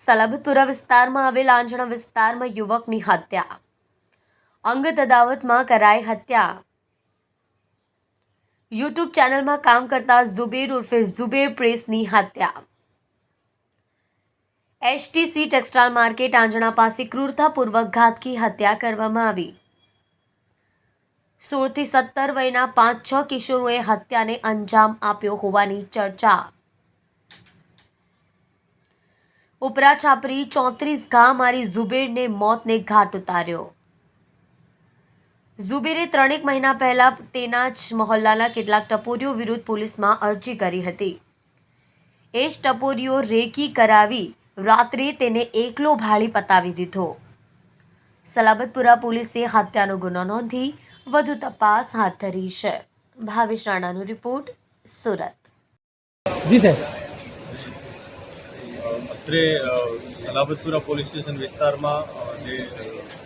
સલાબતપુરા વિસ્તારમાં આવેલ આંજણા વિસ્તારમાં યુવકની હત્યા. અંગત અદાવતમાં કરાઈ હત્યા. યુટ્યુબ ચેનલમાં કામ કરતા ઝુબેર ઉર્ફે ઝુબેર પ્રેસની હત્યા. એચટીસી ટેક્સટાઇલ માર્કેટ આંજણા પાસે ક્રૂરતાપૂર્વક ઘાતકી હત્યા કરવામાં આવી. સોળથી સત્તર વયના પાંચ છ કિશોરોએ હત્યાને અંજામ આપ્યો હોવાની ચર્ચા. ઉપરા છાપરી ચોત્રીસ ઘા મારી ઝુબેરને મોતને ઘાટ ઉતાર્યો. ઝુબેરે ત્રણેક મહિના પહેલા તેના જ મહોલ્લાના કેટલાક ટપોરીઓ વિરુદ્ધ પોલીસમાં અરજી કરી હતી. એ જ ટપોરીઓ રેકી કરાવી રાત્રે તેને એકલો ભાળી પતાવી દીધો. સલાબતપુરા પોલીસે હત્યાનો ગુનો નોંધી વધુ તપાસ હાથ ધરી છે. ભાવેશ રાણાનો રિપોર્ટ સુરત. જી સાહેબ. અત્રે અલાબતપુરા પોલીસ સ્ટેશન વિસ્તારમાં જે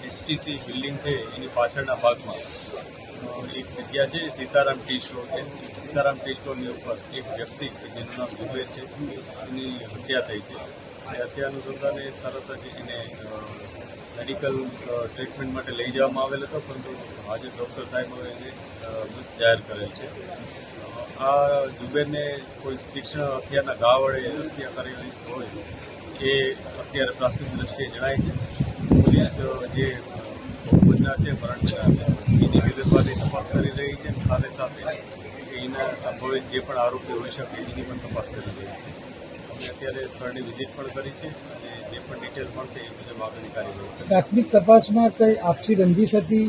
એચટીસી બિલ્ડિંગ છે, એની પાછળના ભાગમાં એક જગ્યા છે, સીતારામ ટી સ્ટોર છે. સીતારામ ટી સ્ટોરની ઉપર એક વ્યક્તિ જેનું નામ ઝુબેર છે, એની હત્યા થઈ છે. એ હત્યા અનુસંધાને તરત જ એને મેડિકલ ટ્રીટમેન્ટ માટે લઈ જવામાં આવેલ હતો, પરંતુ આજે ડૉક્ટર સાહેબોએ એને મૃત જાહેર કરેલ છે. આ જુબેરને કોઈ તીક્ષ્ણ હત્યાના ઘા વડે હત્યા કરેલી હોય એ અત્યારે પ્રાથમિક દ્રષ્ટિએ જણાય છે, પોલીસ જે ભોજના છે મરણના એની વિગતવારની તપાસ કરી રહી છે, સાથે સાથે એના સંભવિત જે પણ આરોપી હોઈ શકે એની પણ તપાસ કરી રહી છે. અમે અત્યારે સ્થળની વિઝિટ પણ કરી છે અને જે પણ ડિટેલ મળશે એ મુજબ આગળની કાર્યવાહી. પ્રાથમિક તપાસમાં કઈ આપસી રંજીશ હતી?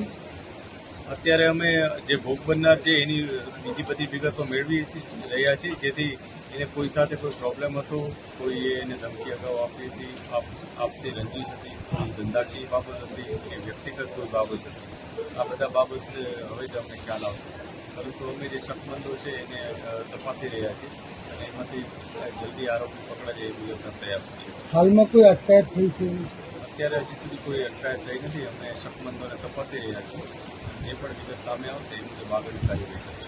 અત્યારે અમે જે ભોગ બનનાર છે એની બીજી બધી વિગતો મેળવી રહ્યા છીએ જેથી એને કોઈ સાથે કોઈ પ્રોબ્લેમ હતો કોઈ એને ધમકી અગાઉ આપી હતી આપ આપતી રંજીશ હતી કોઈ ધંધાકીય બાબત હતી કે વ્યક્તિગત કોઈ બાબત હતી. આ બધા બાબત હવે જ અમને ખ્યાલ આવશે. પરંતુ અમે જે શકમંદો છે એને તપાસી રહ્યા છીએ. અને એમાંથી જલ્દી આરોપી પકડાય એ મુજબના પ્રયાસ છીએ હાલમાં કોઈ અટકાયત થઈ છે? અત્યારે હજી સુધી કોઈ અટકાયત થઈ નથી. અમે શકમંદોને તપાસી રહ્યા છીએ. જે પણ વિગત સામે આવશે એ મુજબ આગળની કાર્યવાહી કરીશું.